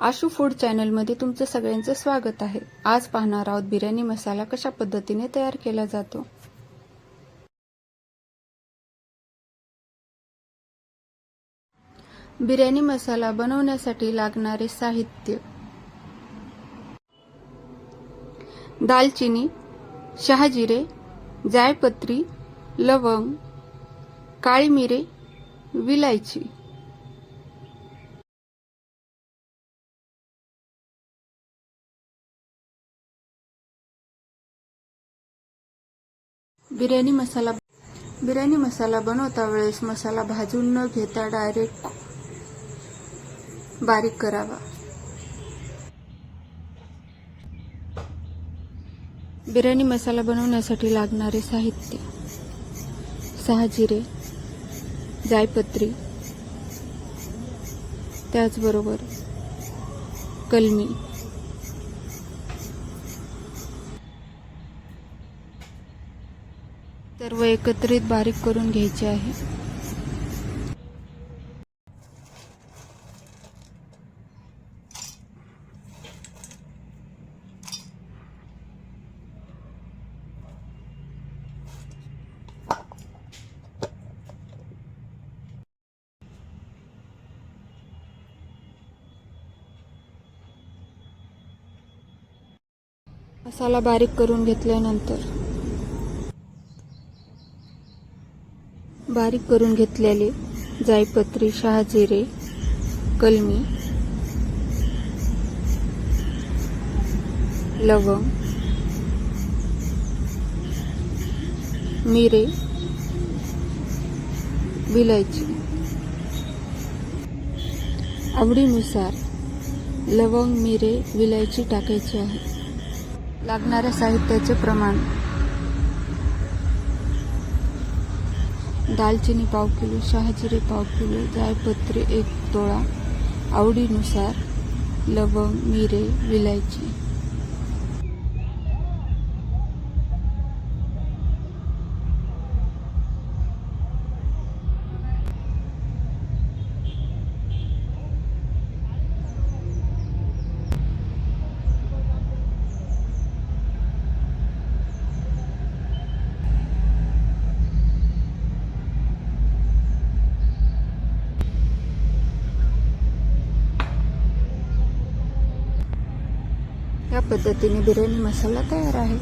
Ashu food चॅनलमध्ये तुमचं सगळ्यांचं स्वागत आहे. आज पाहणार आहोत बिर्याणी मसाला कशा पद्धतीने तयार केला जातो. बिर्याणी मसाला बनवण्यासाठी लागणारे साहित्य. दालचिनी शहाजिरे जायपत्री लवंग काळी मिरे विलायची. बिर्याणी मसाला बिर्याणी मसाला बनवता वेळेस मसाला भाजून न घेता डायरेक्ट बारीक करावा. बिर्याणी मसाला बनवण्यासाठी लागणारे साहित्य. सहा जिरे जायपत्री त्याचबरोबर कलमी सर्व एकत्रित बारीक करून घ्यायचे आहे. मसाला बारीक करून घेतल्यानंतर बारीक करून घेतलेले जायपत्री शहाजिरे कलमी लवंग मिरे विलायची आवडीनुसार लवंग मिरे विलायची टाकायची आहे. लागणाऱ्या साहित्याचे प्रमाण दालचिनी पाव किलो शहाजिरे पाव किलो जायपत्री एक तोळा आवडीनुसार लवंग मिरे विलायची. या पद्धतीने बिर्याणी मसाला तयार आहे.